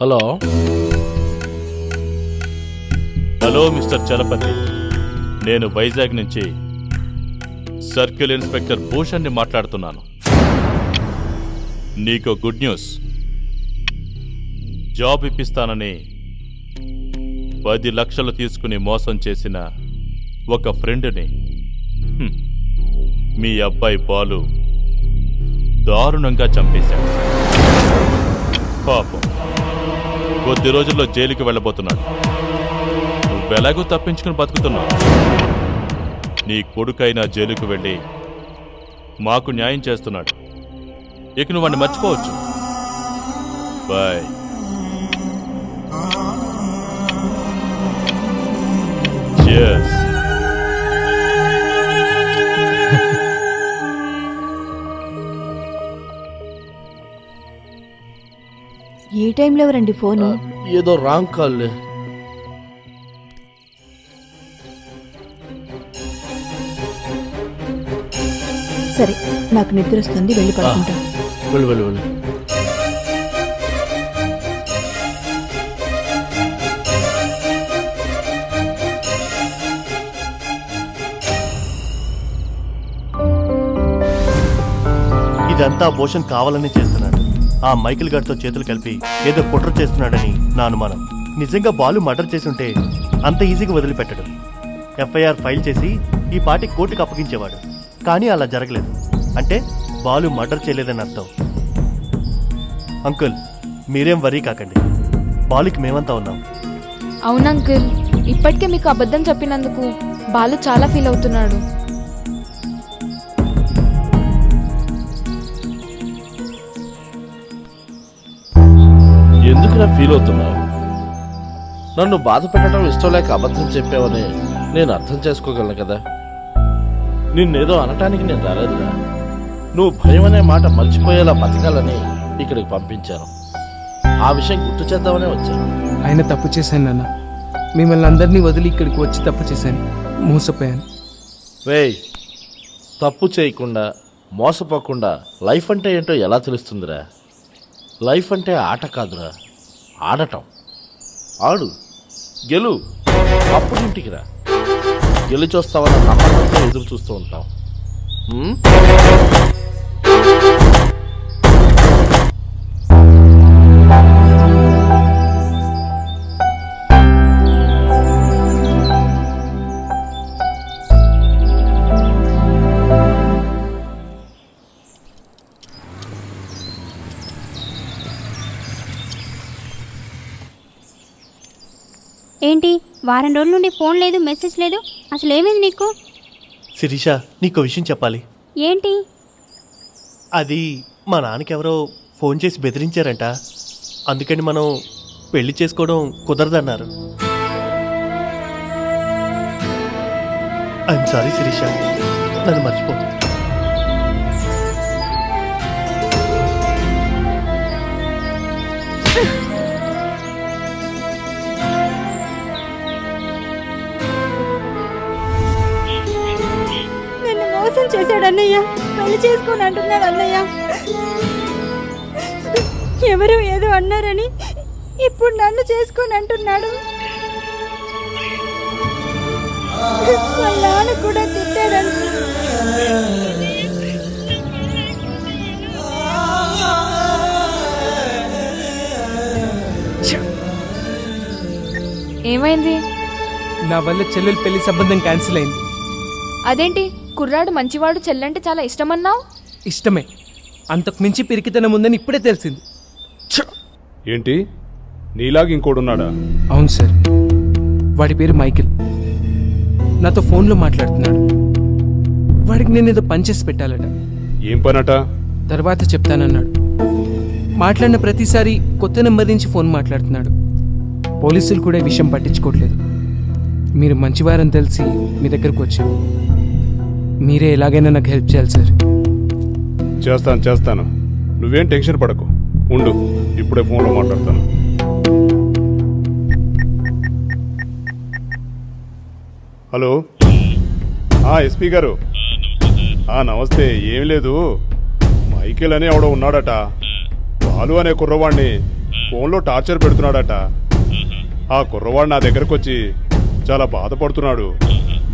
Hello. Hello mister Chalapathi. నేను వైజాగ్ నుంచి circle inspector భూషణ్ని మాట్లాడుతున్నాను. నీకు గుడ్ న్యూస్. జాబ్ ఇప్పిస్తానని పది లక్షలు తీసుకుని మోసం చేసిన ఒక ఫ్రెండ్ని. మీ అబ్బాయి బాలు దారుణంగా చంపేశాడు. పాపం. కొద్ది రోజుల్లో జైలుకి వెళ్ళబోతున్నాడు. నువ్వెలాగూ తప్పించుకుని బతుకుతున్నావు. నీ కొడుకైనా జైలుకు వెళ్ళి మాకు న్యాయం చేస్తున్నాడు. ఇక నువ్వు వాడిని మర్చిపోవచ్చు. బాయ్. Cheers. టైంలో ఎవరండి ఫోను? ఏదో రాంగ్ కాల్. సరే నాకు నిద్ర వస్తుంది వెళ్ళి పడుకుంటా. వెళ్ళు వెళ్ళు వెళ్ళు. ఇదంతా భూషణ్ కావాలని చేస్తున్నాడు ఆ మైకిల్ గారితో చేతులు కలిపి ఏదో కుట్ర చేస్తున్నాడని నా అనుమానం. నిజంగా బాలు మర్డర్ చేసి ఉంటే అంత ఈజీగా వదిలిపెట్టడు. ఎఫ్ఐఆర్ ఫైల్ చేసి ఈ పాటి కోర్టుకు అప్పగించేవాడు. కానీ అలా జరగలేదు. అంటే బాలు మర్డర్ చేయలేదని అర్థం. అంకుల్ మీరేం వరీ కాకండి. బాలుకి మేమంతా ఉన్నాం. అవును అంకుల్ ఇప్పటికే మీకు అబద్ధం చెప్పినందుకు బాలు చాలా ఫీల్ అవుతున్నాడు. ఎందుకురా ఫీల్ అవుతున్నావు. నన్ను బాధ పెట్టడం ఇష్టం లేక అబద్ధం చెప్పావని నేను అర్థం చేసుకోగలను కదా? నిన్నేదో అనటానికి నేను రాలేదురా. నువ్వు భయం అనే మాట మర్చిపోయేలా బతకాలని ఇక్కడికి పంపించాను. ఆ విషయం గుర్తు చేద్దామనే వచ్చాను. ఆయన తప్పు చేశాను నాన్న. మిమ్మల్ని అందరినీ వదిలి ఇక్కడికి వచ్చి తప్పు చేశాను. మోసపోయాను. రేయ్ తప్పు చేయకుండా మోసపోకుండా లైఫ్ అంటే ఏంటో ఎలా తెలుస్తుందిరా? లైఫ్ అంటే ఆట కాదురా. ఆడటం. ఆడు గెలు. అప్పుడు ఇంటికి రా. గెలిచొస్తావన్న నమ్మకంతో ఎదురు చూస్తూ ఉంటాం. వారం రోజుల నుండి ఫోన్ లేదు మెసేజ్ లేదు. అసలు ఏమైంది నీకు? శిరీష నీకు విషయం చెప్పాలి. ఏంటి? అది మా నాన్నకెవరో ఫోన్ చేసి బెదిరించారంట. అందుకని మనం పెళ్ళి చేసుకోవడం కుదరదన్నారు. I'm sorry Sirisha. నన్ను మర్చిపో. మోసం చేశాడు అన్నయ్య? పెళ్ళి చేసుకొని అంటున్నాడు అన్నయ్య. ఎవరు ఏదో అన్నారని ఇప్పుడు నన్ను చేసుకొని అంటున్నాడు. వాళ్ళ నాన్న కూడా తిట్టాడంట ఏమైంది? నా వల్ల చెల్లెలు పెళ్ళి సంబంధం క్యాన్సిల్ అయింది. అదేంటి? కుర్రాడు మంచివాడు చెల్లంటే చాలా ఇష్టమన్నావు? ఇష్టమే. అంతకు మించి పిరికితనం ఉందని ఇప్పుడే తెలిసింది. ఏంటి? నీలాగా ఇంకోడున్నాడా? అవును సార్. వాడి పేరు మైకిల్. నాతో ఫోన్లో మాట్లాడుతున్నాడు. వాడికి నేను ఏదో పని చేసి పెట్టాలట. ఏం పనట? తర్వాత చెప్తానన్నాడు. మాట్లాడిన ప్రతిసారి కొత్త నెంబర్ నుంచి ఫోన్ మాట్లాడుతున్నాడు. పోలీసులు కూడా విషయం పట్టించుకోవట్లేదు. మీరు మంచివారని తెలిసి మీ దగ్గరకు వచ్చాం మీరే ఎలాగైనా నాకు హెల్ప్ చేయాలి సార్. చేస్తాను చేస్తాను. నువ్వేం టెన్షన్ పడకు. ఉండు. ఇప్పుడే ఫోన్లో మాట్లాడతాను. హలో. ఆ ఎస్పీ గారు. ఆ నమస్తే. ఏం లేదు. మైకేల్ అని ఎవడో ఉన్నాడట. బాలు అనే కుర్రవాణ్ణి ఫోన్లో టార్చర్ పెడుతున్నాడట. ఆ కుర్రవాడు నా దగ్గరకు వచ్చి చాలా బాధపడుతున్నాడు.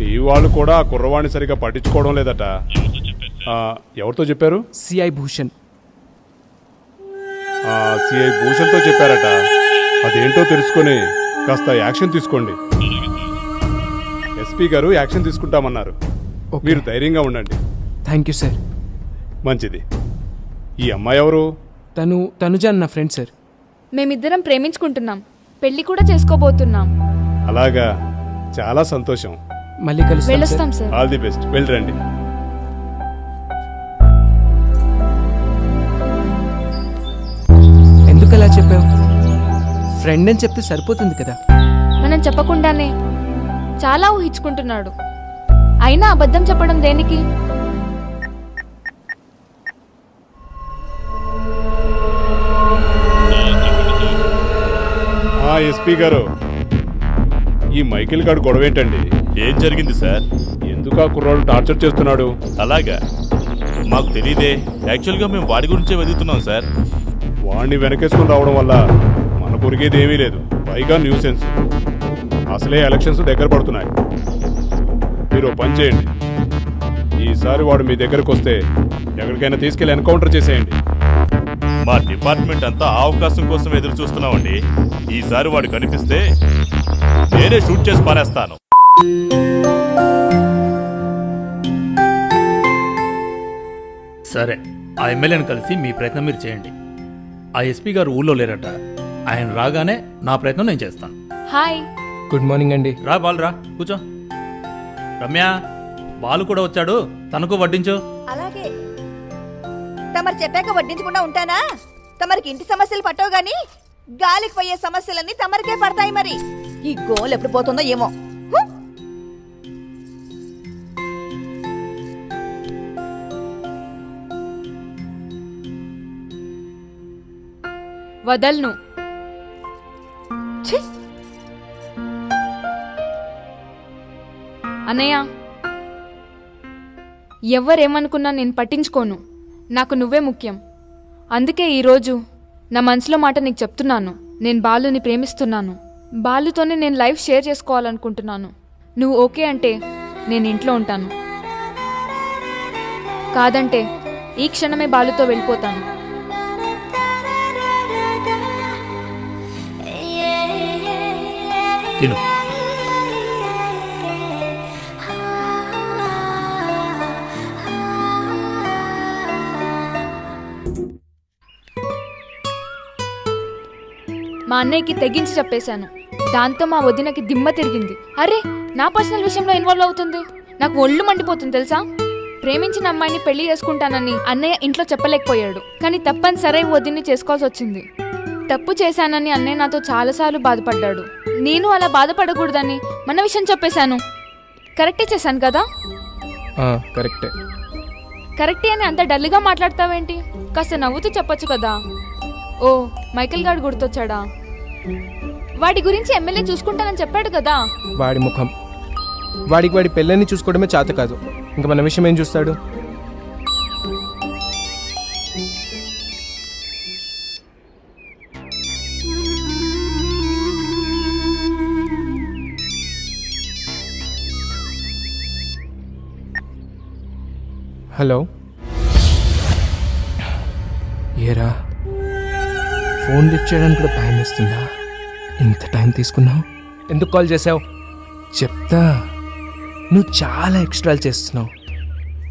నీ వాళ్ళు కూడా ఆ కుర్రవాడిని సరిగా పట్టించుకోవడం లేదట. ఆ, ఎవరితో చెప్పారు? సిఐ భూషణ్. ఆ సిఐ భూషణ్తో చెప్పారట. అదేంటో తెలుసుకొని కాస్త యాక్షన్ తీసుకోండి. ఎస్పీ గారు యాక్షన్ తీసుకుంటామన్నారు. ఓకే. మీరు ధైర్యంగా ఉండండి. Thank you sir. మంచిది. ఈ అమ్మాయి ఎవరు? తను తనుజాన్ నా ఫ్రెండ్ సార్. మేమిద్దరం ప్రేమించుకుంటున్నాం. పెళ్ళి కూడా చేసుకోబోతున్నాం. అలాగా. చాలా సంతోషం. మళ్ళీ కలుస్తాం సార్. ఆల్ ది బెస్ట్ వెళ్ళరండి. ఎందుకు అలా చెప్పావు? ఫ్రెండ్ అని చెప్తే సరిపోతుంది కదా. మనం చెప్పకుండానే చాలా ఊహించుకుంటున్నాడు. అయినా అబద్ధం చెప్పడం దేనికి? ఆ ఎస్పీ గారు. ఈ మైకిల్ గారు గొడవ ఏంటండి ఏం జరిగింది సార్? ఎందుకు ఆ కుర్రాడు టార్చర్ చేస్తున్నాడు? అలాగా. మాకు తెలియదే యాక్చువల్గా మేము వాడి గురించే వెతుకుతున్నాం సార్. వాడిని వెనకేసుకుని రావడం వల్ల మన కొరిగేది ఏమీ లేదు. పైగా న్యూసెన్స్. అసలే ఎలక్షన్స్ దగ్గర పడుతున్నాయి. మీరు పని చేయండి. ఈసారి వాడు మీ దగ్గరకు వస్తే ఎక్కడికైనా తీసుకెళ్ళి ఎన్కౌంటర్ చేసేయండి. మా డిపార్ట్మెంట్ అంతా అవకాశం కోసం ఎదురు చూస్తున్నామండి ఈసారి వాడు కనిపిస్తే నేనే షూట్ చేసి పారేస్తాను. సరే ఆ ఎమ్మెల్యేని కలిసి మీ ప్రయత్నం మీరు చేయండి. ఆ ఎస్పీ గారు ఊళ్ళో లేరట. ఆయన రాగానే నా ప్రయత్నం నేను చేస్తాను. హాయ్. గుడ్ మార్నింగ్ అండి. రా బాలు రా కూర్చో. రమ్య బాలు కూడా వచ్చాడు. తనకు వడ్డించు. అలాగే. తమరు చెప్పాక వడ్డించకుండా ఉంటానా? తమరికి ఇంటి సమస్యలు పట్టవు గాని గాలికి పోయే సమస్యలన్నీ తమరికే పడతాయి మరి. ఈ గోల్ ఎప్పుడు పోతుందో ఏమో. వదల్ను. అన్నయ్య ఎవరేమనుకున్నా నేను పట్టించుకోను. నాకు నువ్వే ముఖ్యం. అందుకే ఈరోజు నా మనసులో మాట నీకు చెప్తున్నాను. నేను బాలుని ప్రేమిస్తున్నాను. బాలుతోనే నేను లైఫ్ షేర్ చేసుకోవాలనుకుంటున్నాను. నువ్వు ఓకే అంటే నేను ఇంట్లో ఉంటాను. కాదంటే ఈ క్షణమే బాలుతో వెళ్ళిపోతాను. తిను. మా అన్నయ్యకి తెగించి చెప్పేశాను. దాంతో మా వదినకి దిమ్మ తిరిగింది. అరే నా పర్సనల్ విషయంలో ఇన్వాల్వ్ అవుతుంది? నాకు ఒళ్ళు మండిపోతుంది తెలుసా? ప్రేమించిన అమ్మాయిని పెళ్ళి చేసుకుంటానని అన్నయ్య ఇంట్లో చెప్పలేకపోయాడు. కానీ తప్పనిసరి వదిన్ని చేసుకోవాల్సి వచ్చింది. తప్పు చేశానని అన్నయ్య నాతో చాలాసార్లు బాధపడ్డాడు. నేను అలా బాధపడకూడదని మన విషయం చెప్పేశాను. కరెక్టే చేశాను కదా? కరెక్టే. కరెక్టే అని అంత డల్గా మాట్లాడతావేంటి? కాస్త నవ్వుతూ చెప్పొచ్చు కదా? ఓ మైకేల్ గారు గుర్తొచ్చాడా? వాడి గురించి ఎమ్మెల్యే చూసుకుంటానని చెప్పాడు కదా? వాడి ముఖం. వాడికి వాడి పెళ్ళని చూసుకోవడమే చేత కాదు. ఇంకా మన విషయం ఏం చూస్తాడు? హలో. ఏరా? ఫోన్ లిఫ్ట్ చేయడానికి కూడా భయం వేస్తుందా? ఇంత టైం తీసుకున్నావు? ఎందుకు కాల్ చేసావు? చెప్తా. నువ్వు చాలా ఎక్స్ట్రాలు చేస్తున్నావు.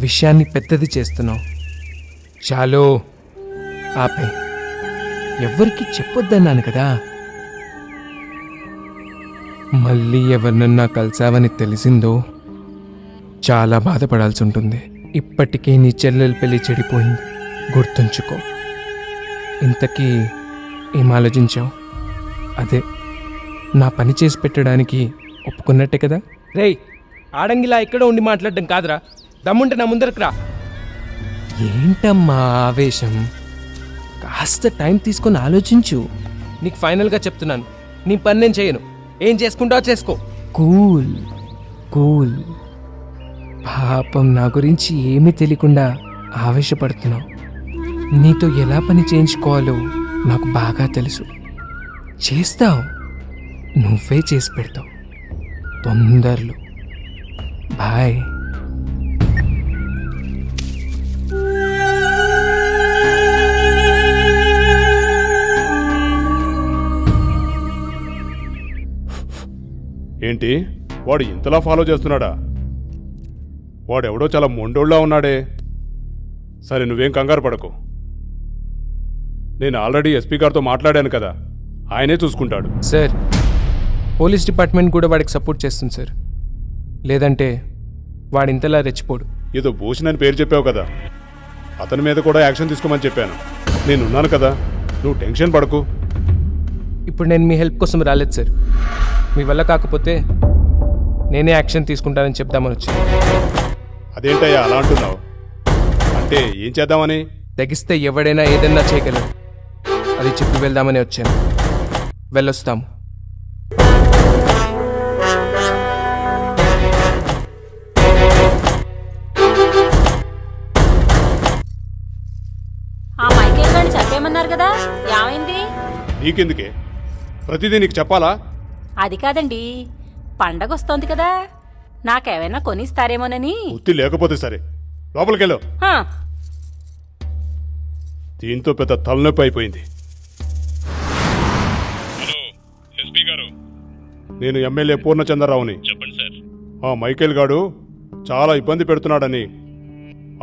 విషయాన్ని పెద్దది చేస్తున్నావు. చాలు. ఆపే. ఎవరికి చెప్పొద్దన్నాను కదా. మళ్ళీ ఎవరినన్నా కలిసావని తెలిసిందో చాలా బాధపడాల్సి ఉంటుంది. ఇప్పటికే నీ చెల్లెల పెళ్ళి చెడిపోయింది. గుర్తుంచుకో. ఇంతకీ ఏం ఆలోచించావు? అదే నా పని చేసి పెట్టడానికి ఒప్పుకున్నట్టే కదా? రేయ్ ఆడంగిలా ఇక్కడ ఉండి మాట్లాడడం కాదురా. దమ్ముంటే నా ముందరకు రా. ఏంటమ్మా ఆవేశం? కాస్త టైం తీసుకొని ఆలోచించు. నీకు ఫైనల్గా చెప్తున్నాను. నీ పని నేను చేయను. ఏం చేసుకుంటావో చేసుకో. Cool cool. పాపం నా గురించి ఏమీ తెలియకుండా ఆవేశపడుతున్నావు. నీతో ఎలా పని చేయించుకోవాలో నాకు బాగా తెలుసు. చేస్తావు. నువ్వే చేసి పెడతావు. తొందరలో. బాయ్. ఏంటి? వాడు ఇంతలా ఫాలో చేస్తున్నాడా? వాడెవడో చాలా మొండోళ్ళ ఉన్నాడే. సరే నువ్వేం కంగారు పడకు. నేను ఆల్రెడీ ఎస్పీ గారితో మాట్లాడాను కదా ఆయనే చూసుకుంటాడు. సార్ పోలీస్ డిపార్ట్మెంట్ కూడా వాడికి సపోర్ట్ చేస్తుంది సార్. లేదంటే వాడు ఇంతలా రెచ్చిపోడు. ఏదో భూషణ్ అని పేరు చెప్పావు కదా అతని మీద కూడా యాక్షన్ తీసుకోమని చెప్పాను. నేనున్నాను కదా నువ్వు టెన్షన్ పడకు. ఇప్పుడు నేను మీ హెల్ప్ కోసం రాలేదు సార్. మీ వల్ల కాకపోతే నేనే యాక్షన్ తీసుకుంటానని చెప్దామని వచ్చాను. అదేంటయ్యా అలా అంటున్నావు? అంటే ఏం చేద్దామని? తెగిస్తే ఎవడైనా ఏదైనా చేయగలరు అది చెప్పి వెళ్దామని వచ్చాను. వెళ్ళొస్తాము. ఆ మైకేల్ గారిని చెప్పేమన్నారు కదా. ఏమైంది? నీకెందుకే? ప్రతిదీ నీకు చెప్పాలా? అది కాదండి. పండగ వస్తోంది కదా. నాకేమైనా కొనిస్తారేమోనని. బుద్ధి లేకపోతే సరే. లోపలికెళ్ళు. హా, దీంతో పెద్ద తలనొప్పి అయిపోయింది. నేను ఎమ్మెల్యే పూర్ణచంద్రరావుని. చెప్పండి సార్. ఆ మైకేల్ గాడు చాలా ఇబ్బంది పెడుతున్నాడని.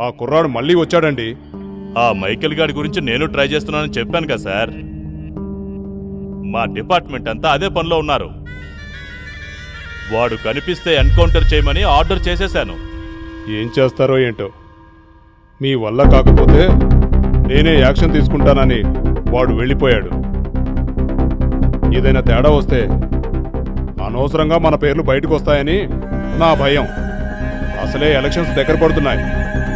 ఆ కుర్రాడు మళ్ళీ వచ్చాడండి. ఆ మైకేల్ గారి గురించి నేను ట్రై చేస్తున్నానని చెప్పాను కదా సార్. మా డిపార్ట్మెంట్ అంతా అదే పనిలో ఉన్నారు. వాడు కనిపిస్తే ఎన్కౌంటర్ చేయమని ఆర్డర్ చేసేశాను. ఏం చేస్తారో ఏంటో? మీ వల్ల కాకపోతే నేనే యాక్షన్ తీసుకుంటానని వాడు వెళ్ళిపోయాడు. ఏదైనా తేడా వస్తే అనవసరంగా మన పేర్లు బయటకు వస్తాయని నా భయం. అసలే ఎలక్షన్స్ దగ్గర పడుతున్నాయి.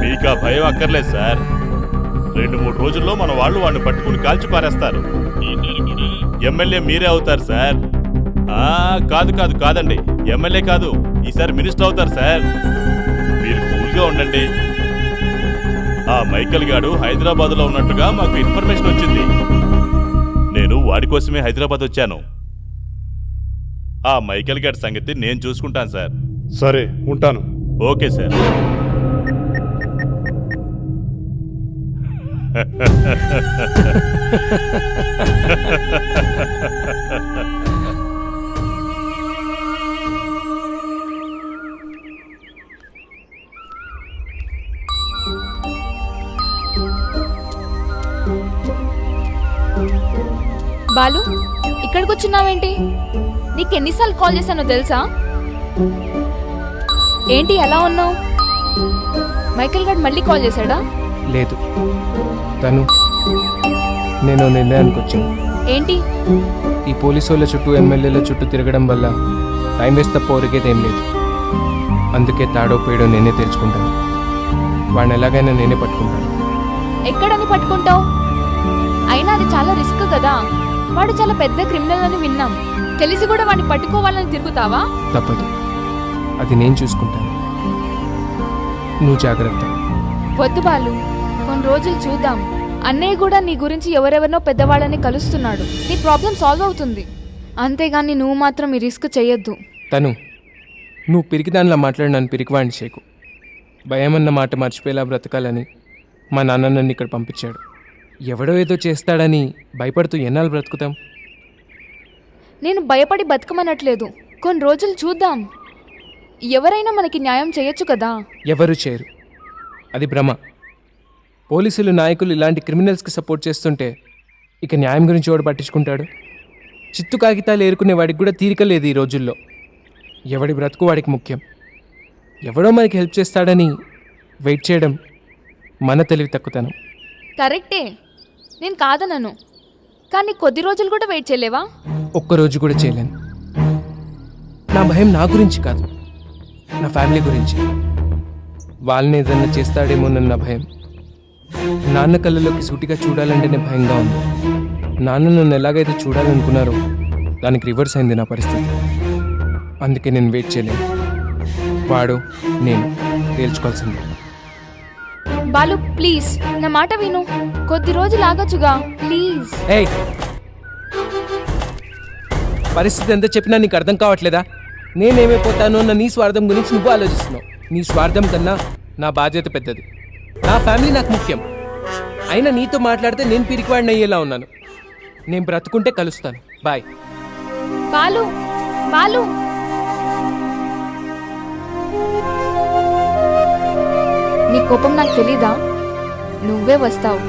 మీకు ఆ భయం అక్కర్లేదు సార్. రెండు మూడు రోజుల్లో మన వాళ్ళు వాడిని పట్టుకుని కాల్చి పారేస్తారు. ఎమ్మెల్యే మీరే అవుతారు సార్. కాదు కాదు కాదండి. ఎమ్మెల్యే కాదు ఈసారి మినిస్టర్ అవుతారు సార్. మీరు కూల్గా ఉండండి. ఆ మైకల్ గాడు హైదరాబాద్లో ఉన్నట్టుగా మాకు ఇన్ఫర్మేషన్ వచ్చింది. నేను వాడి కోసమే హైదరాబాద్ వచ్చాను. ఆ మైకల్ గారి సంగతి నేను చూసుకుంటాను సార్. సరే ఉంటాను. Okay sir. బాలు ఇక్కడికి వచ్చినావేంటి? నీకు ఎన్నిసార్లు కాల్ చేశానో తెలుసా? ఏంటి ఎలా ఉన్నావు? మైకేల్ గారు మళ్ళీ కాల్ చేశాడా? లేదు. తను నేను నిర్ణయానికి వచ్చాను ఏంటి? ఈ పోలీసు వాళ్ళ చుట్టూ ఎమ్మెల్యేల చుట్టూ తిరగడం వల్ల టైం వేస్ట్ తప్ప ఒరిగేదేం లేదు. అందుకే తాడో పేడో నేనే తెరుచుకుంటాను. వాడిని ఎలాగైనా నేనే పట్టుకుంటాను. ఎక్కడని పట్టుకుంటావు? అయినా అది చాలా రిస్క్ కదా. వాడు చాలా పెద్ద క్రిమినల్ అని విన్నాం. తెలిసి కూడా వాడిని పట్టుకోవాలని తిరుగుతావా? తప్పదు. అది నేను చూసుకుంటాను. నువ్వు జాగ్రత్త. వద్దు బాలు. కొన్ని రోజులు చూద్దాం. అన్నయ్య కూడా నీ గురించి ఎవరెవరినో పెద్దవాళ్ళని కలుస్తున్నాడు. నీ ప్రాబ్లం సాల్వ్ అవుతుంది. అంతేగాని నువ్వు మాత్రం ఈ రిస్క్ చేయొద్దు. తను నువ్వు పిరికిదానిలా మాట్లాడి నన్ను పిరికివాడిని చేయకు. భయమన్న మాట మర్చిపోయేలా బ్రతకాలని మా నాన్న నన్ను ఇక్కడ పంపించాడు. ఎవడో ఏదో చేస్తాడని భయపడుతూ ఎన్నాళ్ళు బ్రతుకుతాం? నేను భయపడి బతకమనట్లేదు. కొన్ని రోజులు చూద్దాం. ఎవరైనా మనకి న్యాయం చేయొచ్చు కదా? ఎవరు చేయరు. అది భ్రమ. పోలీసులు నాయకులు ఇలాంటి క్రిమినల్స్కి సపోర్ట్ చేస్తుంటే ఇక న్యాయం గురించి వాడు పట్టించుకుంటాడు? చిత్తు కాగితాలు ఏరుకునే వాడికి కూడా తీరిక లేదు ఈ రోజుల్లో. ఎవడి బ్రతుకు వాడికి ముఖ్యం. ఎవడో మనకి హెల్ప్ చేస్తాడని వెయిట్ చేయడం మన తెలివి తక్కువతనం. కరెక్టే. నేను కాదనను. కానీ కొద్ది రోజులు కూడా వెయిట్ చేయలేవా? ఒక్కరోజు కూడా చేయలేను. నా భయం నా గురించి కాదు. నా ఫ్యామిలీ గురించి. వాళ్ళని ఏదన్నా చేస్తాడేమోనన్న భయం. నాన్న కళ్ళలోకి సూటిగా చూడాలంటేనే భయంగా ఉంది. నాన్న నన్ను ఎలాగైతే చూడాలనుకున్నారో దానికి రివర్స్ అయింది నా పరిస్థితి. అందుకే నేను వెయిట్ చేయలేను. వాడు నేను తేల్చుకోవాల్సిందే. బాలు ప్లీజ్ నా మాట విను. కొద్ది రోజులు ఆగచ్చుగా ప్లీజ్ ఏయ్. పరిస్థితి ఎంత చెప్పినా నీకు అర్థం కావట్లేదా? నేనేమైపోతాను అన్న నీ స్వార్థం గురించి నువ్వు ఆలోచిస్తున్నావు. నీ స్వార్థం కన్నా నా బాధ్యత పెద్దది. నా ఫ్యామిలీ నాకు ముఖ్యం. అయినా నీతో మాట్లాడితే నేను పిరికివాడిని అయ్యేలా ఉన్నాను. నేను బ్రతుకుంటే కలుస్తాను. బాయ్. బాలు బాలు. నీ కోపం నాకు తెలీదా? నువ్వే వస్తావు.